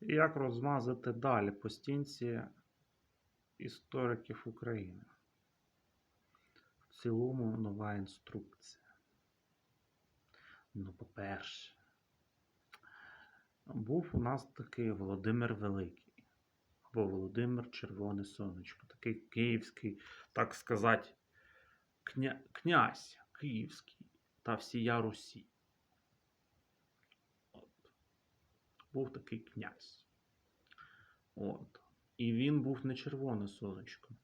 Як розмазати далі по стінці істориків України? В цілому нова інструкція. Ну, по-перше, був у нас такий Володимир Великий, або Володимир Червоне Сонечко, такий київський, так сказати, кня... князь київський та всія Русі. От. Був такий князь. От. І він був не червоне сонечко.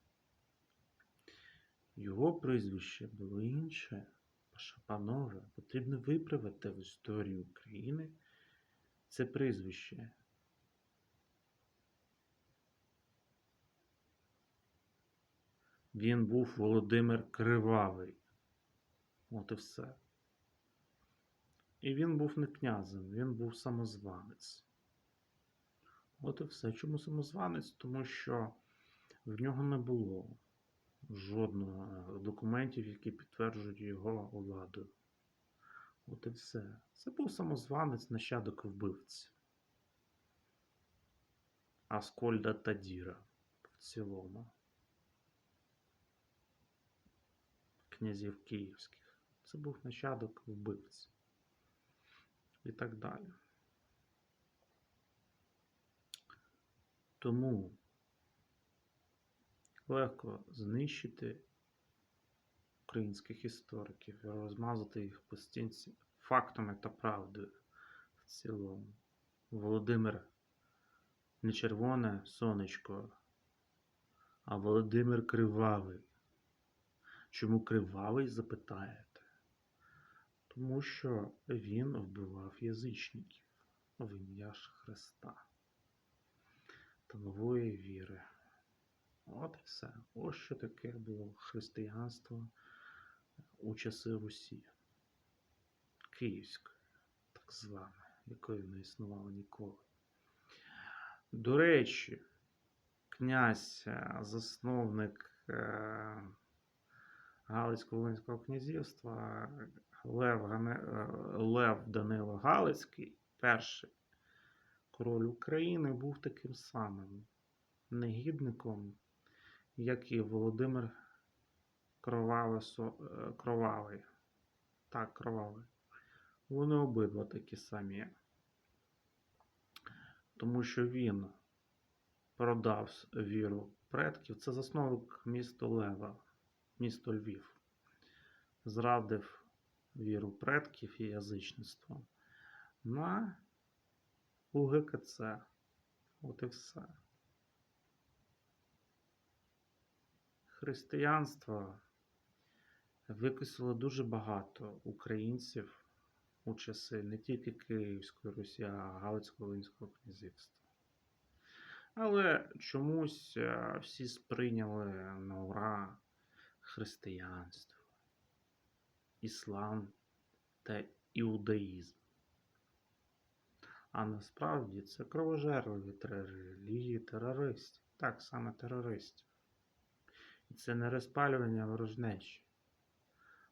Його прізвище було інше. Панове, потрібно виправити в історії України це прізвище. Він був Володимир Кривавий. От і все. І він був не князем, він був самозванець. От і все. Чому самозванець? Тому що в нього не було жодного документів, які підтверджують його владу. От і все. Це був самозванець, нащадок вбивці. Аскольда Тадіра в цілому. Князів київських. Це був нащадок вбивці. І так далі. Тому легко знищити українських істориків і розмазати їх по стінці фактами та правдою в цілому. Володимир не червоне сонечко, а Володимир Кривавий. Чому кривавий, запитаєте? Тому що він вбивав язичників в ім'я Христа та нової віри. От і все. Ось що таке було християнство у часи Русі. Київської, так зване, якої не існувало ніколи. До речі, князь, е, засновник е, Галицько-Волинського князівства Лев, Гане... Лев Данило Галицький, перший король України, був таким самим негідником, як і Володимир. Е, Кровавий. Так, Кровавий. Вони обидва такі самі. Тому що він продав віру предків. Це засновник міста Лева, місто Львів. Зрадив віру предків і язичництво на УГКЦ. От і все. Християнство викосило дуже багато українців у часи не тільки Київської Русі, а Галицько-Волинського князівства. Але чомусь е, всі сприйняли на ура християнство, іслам та іудаїзм. А насправді це кровожерливі релігії терористів. Так саме терористів. І це не розпалювання ворожнечі,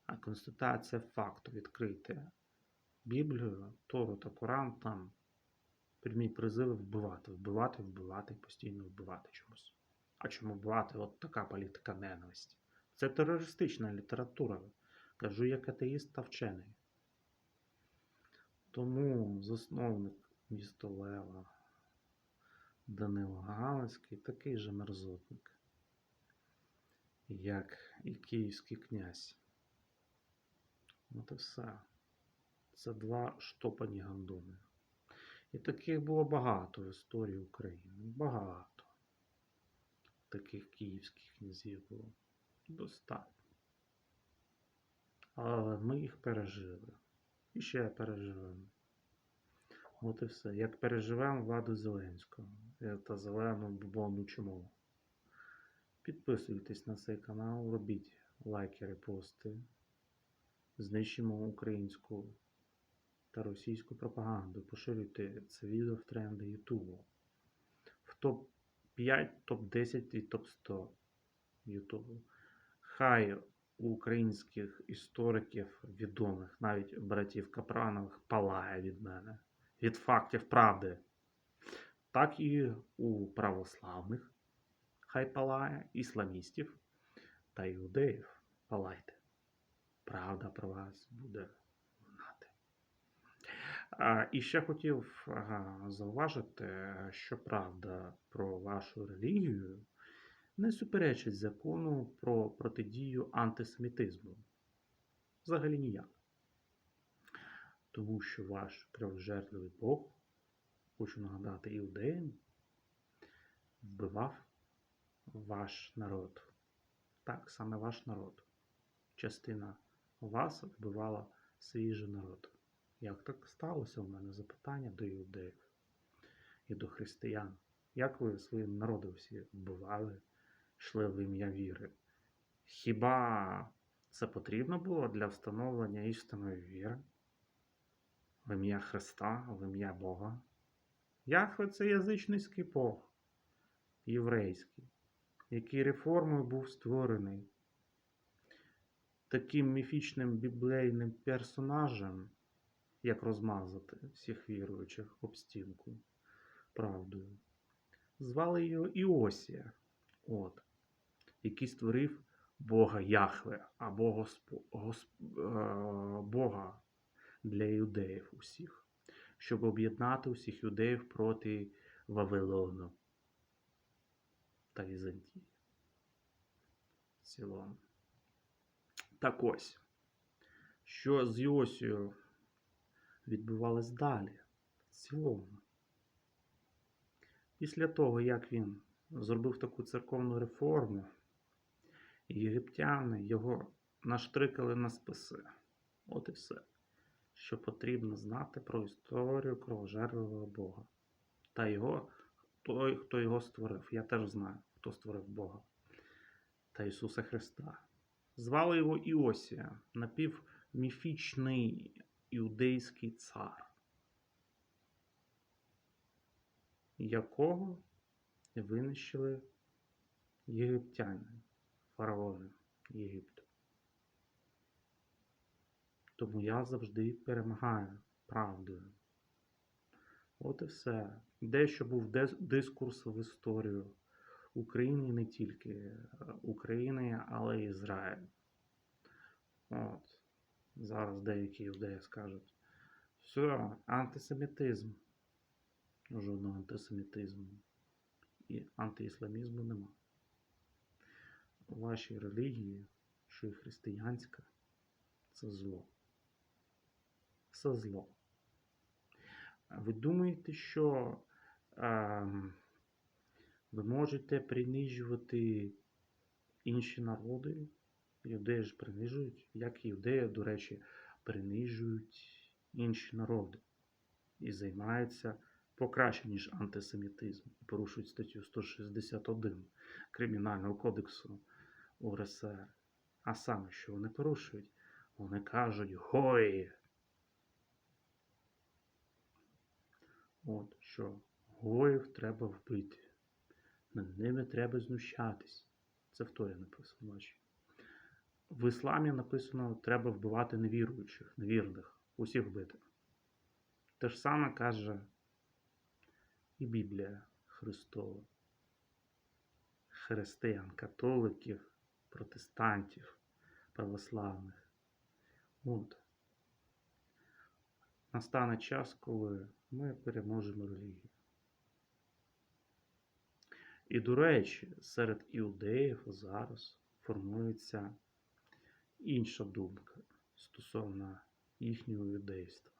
а констатація факту відкрити Біблію, Тору та Коран там прямі призиви вбивати, вбивати, вбивати, постійно вбивати чомусь. А чому вбивати? От така політика ненависті. Це терористична література. Кажу як атеїст та вчений. Тому засновник міста Лева Данило Галицький такий же мерзотник, як і київський князь. От і все. Це два штопані гандони. І таких було багато в історії України. Багато. Таких київських князів було достатньо. Але ми їх пережили. І ще переживемо. От і все. Як переживемо владу Зеленського е, та зелену бубонну чуму. Підписуйтесь на цей канал, робіть лайки, репости. Знищимо українську та російську пропаганду. Поширюйте це відео в тренди Ютубу. В топ-5, топ-10 і топ-100 Ютубу. Хай у українських істориків відомих, навіть братів Капранових, палає від мене. Від фактів правди. так і у православних, хай палає, ісламістів та іудеїв палайте. Правда про вас буде лунати. А, І ще хотів зауважити, що правда про вашу релігію не суперечить закону про протидію антисемітизму. Взагалі ніяк. Тому що ваш кровожерливий Бог, хочу нагадати іудеям, вбивав ваш народ. Так, саме ваш народ. Частина вас вбивала свій же народ. Як так сталося? У мене запитання до іудеїв і до християн. Як ви свої народи всі вбивали, йшли в ім'я віри? Хіба це потрібно було для встановлення істинної віри? В ім'я Христа, в ім'я Бога? Яхве це язичницький Бог, єврейський, який реформою був створений таким міфічним біблейним персонажем, як розмазати всіх віруючих об стінку правдою. Звали його Іосія, от, який створив Бога Яхве або Госпо, Госп, е, Бога для юдеїв усіх, щоб об'єднати усіх юдеїв проти Вавилону та Візантії. В цілому. Так ось, що з Йосією відбувалось далі, в цілому. Після того, як він зробив таку церковну реформу, єгиптяни його наштрикали на списи. От і все, що потрібно знати про історію кровожерливого Бога. Та його, той, хто його створив. Я теж знаю, хто створив Бога та Ісуса Христа. Звали його Іосія, напівміфічний іудейський цар, якого винищили єгиптяни, фараони Єгипту. Тому я завжди перемагаю правдою. От і все. Дещо був дискурс в історію України не тільки е, України, але й Ізраїль. От. Зараз деякі юдеї скажуть, все, антисемітизм. Жодного антисемітизму і антиісламізму нема. Вашій релігії, що і християнська, це зло. Це зло. Ви думаєте, що е, ви можете принижувати інші народи? Юдеї ж принижують, як і юдеї, до речі, принижують інші народи і займаються покраще, ніж антисемітизм, порушують статтю 161 Кримінального кодексу УРСР. А саме, що вони порушують? Вони кажуть гої. От що гоїв треба вбити. Над ними треба знущатись. Це в Торі написано. В ісламі написано, треба вбивати невіруючих, невірних, усіх вбити. Те ж саме каже і Біблія Христова. Християн, католиків, протестантів, православних. От. Настане час, коли ми переможемо релігію. І, до речі, серед іудеїв зараз формується інша думка стосовно їхнього юдейства.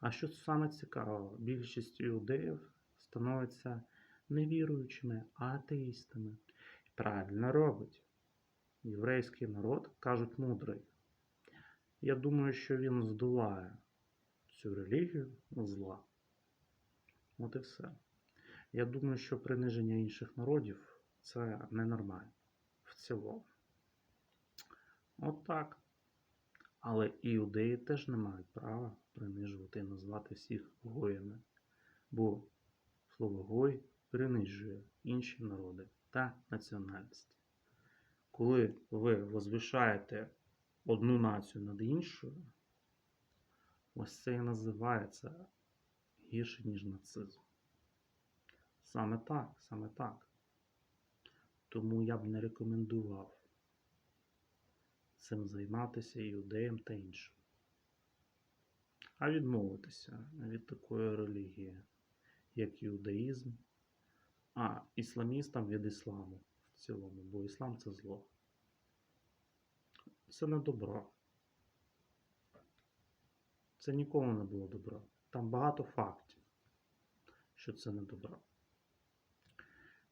А що саме цікаво, більшість іудеїв становиться невіруючими, атеїстами. І правильно робить. Єврейський народ, кажуть, мудрий. Я думаю, що він здолає цю релігію зла. От і все. Я думаю, що приниження інших народів це ненормально в цілому. От так. Але іудеї теж не мають права принижувати і назвати всіх гоями. Бо слово гой принижує інші народи та національності. Коли ви возвишаєте одну націю над іншою, ось це і називається гірше, ніж нацизм. Саме так, саме так. Тому я б не рекомендував цим займатися іудеям та іншим. А відмовитися від такої релігії, як іудаїзм, а ісламістам від ісламу цілому, бо іслам це зло. Це не добро. Це ніколи не було добро. Там багато фактів, що це не добро.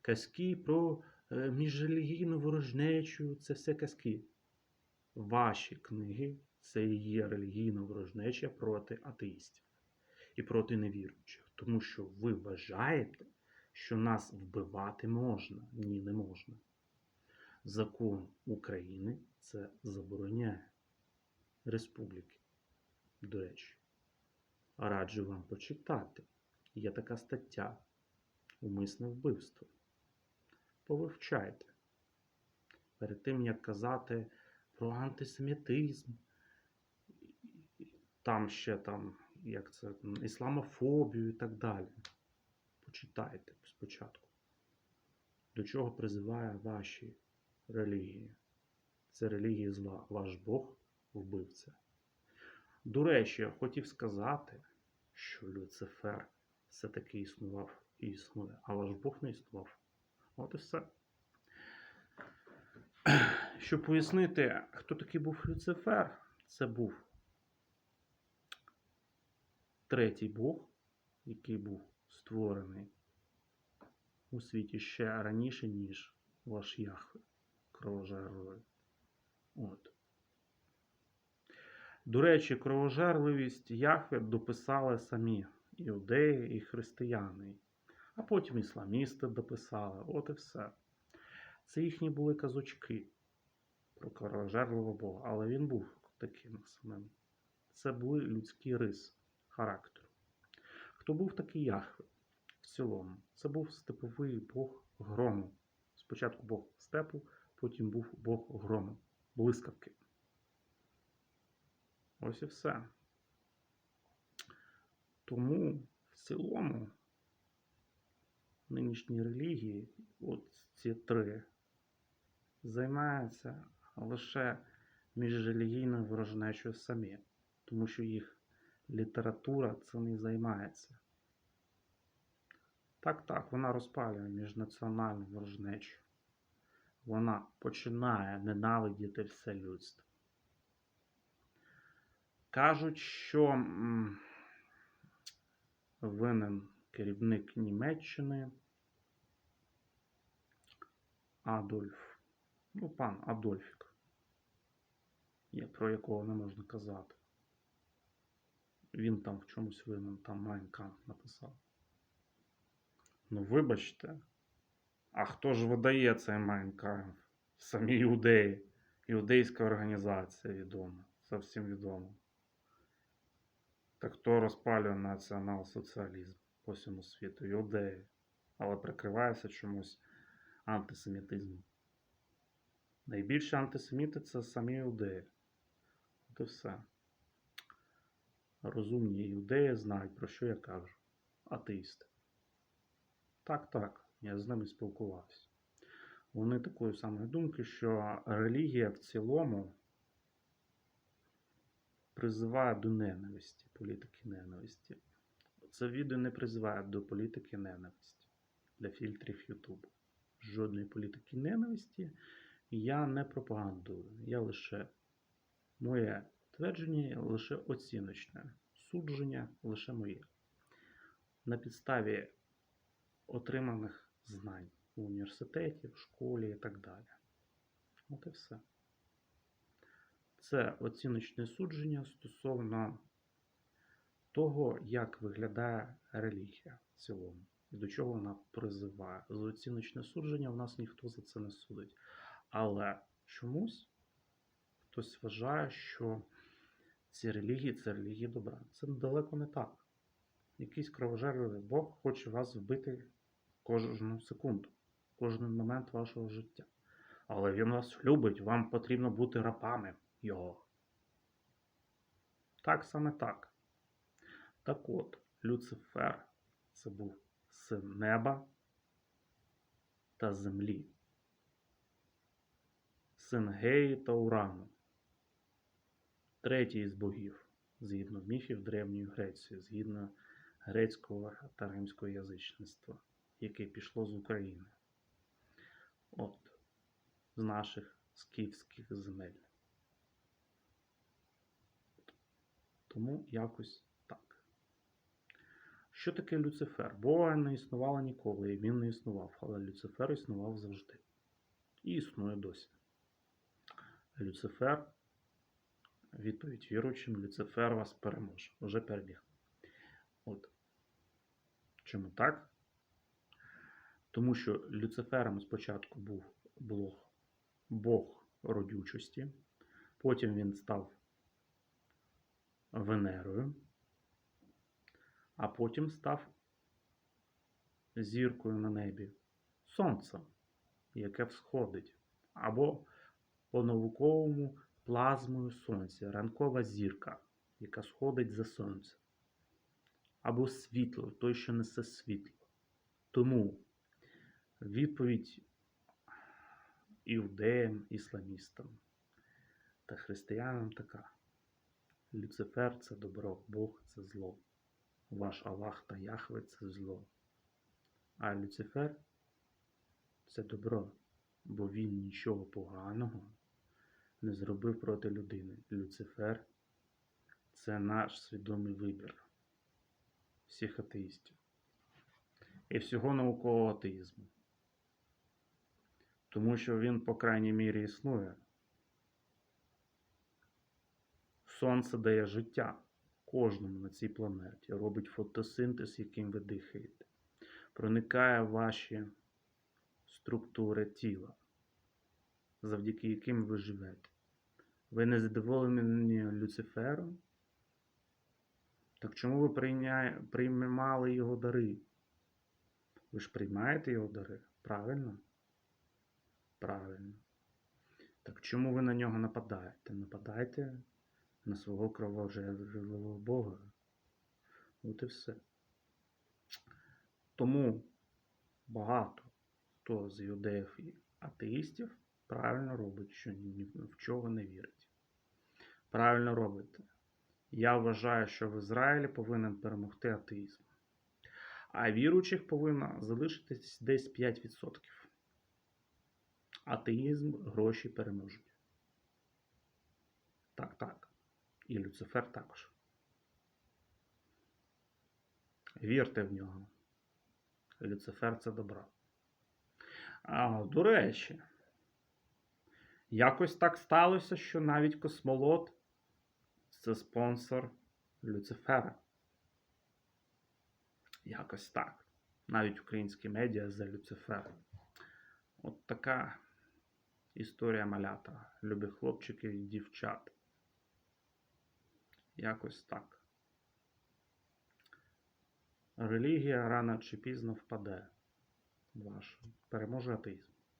Казки про е, міжрелігійну ворожнечу це все казки. Ваші книги це і є релігійна ворожнеча проти атеїстів і проти невіруючих. Тому що ви вважаєте, що нас вбивати можна. Ні, не можна. Закон України це забороняє. Республіки. До речі, раджу вам почитати. Є така стаття Умисне вбивство. Повивчайте. Перед тим, як казати про антисемітизм, там ще там, як це, ісламофобію і так далі. Почитайте спочатку. До чого призиває ваші релігії? Це релігії зла. Ваш Бог вбивця. До речі, я хотів сказати, що Люцифер все-таки існував і існує, а ваш Бог не існував. От і все. Щоб пояснити, хто такий був Люцифер, це був третій Бог, який був створений у світі ще раніше, ніж ваш Яхве кровожерливий. От. До речі, кровожерливість Яхве дописали самі іудеї і християни, а потім ісламісти дописали. От і все. Це їхні були казочки про кровожерливого Бога, але він був таким самим. Це були людські риси характеру. Хто був такий Яхве в цілому? Це був степовий Бог грому. Спочатку Бог степу, потім був Бог грому, блискавки. Ось і все. Тому в цілому нинішні релігії, от ці три, займаються лише міжрелігійною ворожнечою самі, тому що їх література цим і займається. Так, так, вона розпалює міжнаціональну ворожнечу. Вона починає ненавидіти все людство. Кажуть, що винен керівник Німеччини Адольф. Ну, пан Адольфік, про якого не можна казати. Він там в чомусь винен, там Майнкамп написав. Ну, вибачте, а хто ж видає цей Майнкамп? Самі іудеї. Іудейська організація відома. Це всім відомо. Так хто розпалює націонал-соціалізм по всьому світу? Іудеї. Але прикривається чомусь антисемітизмом. Найбільші антисеміти це самі іудеї. От і все. Розумні іудеї знають, про що я кажу. Атеїсти. Так, так, я з ними спілкувався. Вони такої самої думки, що релігія в цілому призиває до ненависті, політики ненависті. Це відео не призиває до політики ненависті для фільтрів Ютубу. Жодної політики ненависті я не пропагандую. Я лише моє твердження лише оціночне, судження лише моє. На підставі отриманих знань в університеті, в школі і так далі. От і все. Це оціночне судження стосовно того, як виглядає релігія в цілому і до чого вона призиває. За оціночне судження в нас ніхто за це не судить. Але чомусь хтось вважає, що ці релігії це релігії добра. Це далеко не так. Якийсь кровожерливий Бог хоче вас вбити кожну секунду, кожен момент вашого життя. Але він вас любить, вам потрібно бути рабами його. Так саме так. Так от, Люцифер це був син неба, та землі, син Геї та Урану, третій із богів, згідно міфів Древньої Греції, згідно грецького та римського язичництва, яке пішло з України. От, з наших скіфських земель. Тому якось так. Що таке Люцифер? Бога не існувало ніколи, і він не існував, але Люцифер існував завжди. І існує досі. Люцифер, відповідь віруючим, Люцифер вас переможе. Вже переміг. От. Чому так? Тому що Люцифером спочатку був Бог, Бог родючості, потім він став Венерою, а потім став зіркою на небі Сонцем, яке всходить, або по-науковому плазмою Сонця, ранкова зірка, яка сходить за Сонце, або світло, той, що несе світло. Тому відповідь іудеям, ісламістам та християнам така. Люцифер це добро, Бог це зло. Ваш Аллах та Яхве це зло. А Люцифер це добро, бо він нічого поганого не зробив проти людини. Люцифер це наш свідомий вибір всіх атеїстів і всього наукового атеїзму. Тому що він, по крайній мірі, існує. Сонце дає життя кожному на цій планеті, робить фотосинтез, яким ви дихаєте, проникає в ваші структури тіла, завдяки яким ви живете. Ви не задоволені Люцифером? Так чому ви приймали його дари? Ви ж приймаєте його дари? Правильно? Правильно. Так чому ви на нього нападаєте? Нападайте на свого кровожерливого Бога. От і все. Тому багато хто з юдеїв і атеїстів правильно робить, що ні в чого не вірить. Правильно робите. Я вважаю, що в Ізраїлі повинен перемогти атеїзм. А віруючих повинно залишитись десь 5%. Атеїзм гроші переможуть. Так, так. І Люцифер також. Вірте в нього. Люцифер це добро. А, до речі, якось так сталося, що навіть космолот це спонсор Люцифера. Якось так. Навіть українські медіа за Люцифер. От така історія малята. Любі хлопчики і дівчат. Якось так. Релігія рано чи пізно впаде. Ваша. Переможе атеїзм.